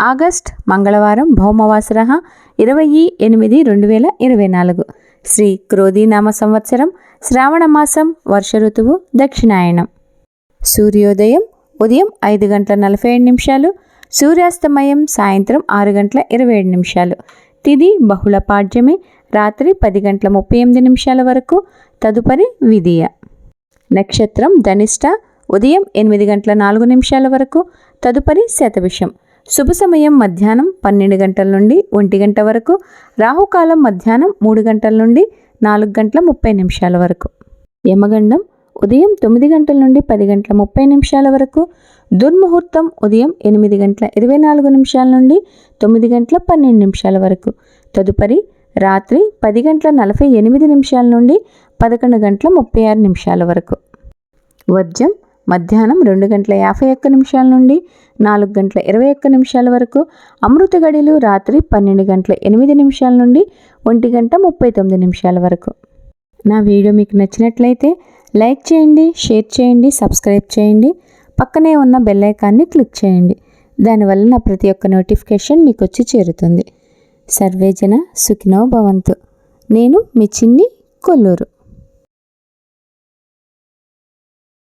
August మంగళవారం భౌమవాసర ఇరవై ఎనిమిది రెండు వేల ఇరవై నాలుగు. శ్రీ క్రోధీనామ సంవత్సరం శ్రావణ మాసం వర్ష ఋతువు దక్షిణాయనం. సూర్యోదయం ఉదయం ఐదు గంటల నలభై ఏడు నిమిషాలు సూర్యాస్తమయం సాయంత్రం ఆరు గంటల ఇరవై ఏడు నిమిషాలు. తిది బహుళ పాడ్యమి రాత్రి పది గంటల ముప్పై ఎనిమిది నిమిషాల వరకు తదుపరి విధియ. నక్షత్రం ధనిష్ట ఉదయం ఎనిమిది గంటల నాలుగు నిమిషాల వరకు తదుపరి శతవిషం శుభ సమయం మధ్యాహ్నం పన్నెండు గంటల నుండి ఒంటి గంట వరకు రాహుకాలం మధ్యాహ్నం మూడు గంటల నుండి నాలుగు గంటల ముప్పై నిమిషాల వరకు. యమగండం ఉదయం తొమ్మిది గంటల నుండి పది గంటల ముప్పై నిమిషాల వరకు దుర్ముహూర్తం ఉదయం ఎనిమిది గంటల ఇరవై నాలుగు నిమిషాల నుండి తొమ్మిది గంటల పన్నెండు నిమిషాల వరకు తదుపరి రాత్రి పది గంటల నలభై ఎనిమిది నిమిషాల నుండి పదకొండు గంటల ముప్పై ఆరు నిమిషాల వరకు. వజ్రం మధ్యాహ్నం రెండు గంటల యాభై ఒక్క నిమిషాల నుండి నాలుగు గంటల ఇరవై ఒక్క నిమిషాల వరకు అమృత గడిలు రాత్రి పన్నెండు గంటల ఎనిమిది నిమిషాల నుండి ఒంటి గంట ముప్పై తొమ్మిది నిమిషాల వరకు. నా వీడియో మీకు నచ్చినట్లయితే లైక్ చేయండి షేర్ చేయండి సబ్స్క్రైబ్ చేయండి పక్కనే ఉన్న బెల్ ఐకాన్ని క్లిక్ చేయండి. దానివల్ల నా ప్రతి ఒక్క నోటిఫికేషన్ మీకు వచ్చి చేరుతుంది. సర్వేజన సుఖినో భవంతు. నేను మీ చిన్ని కొల్లూరు.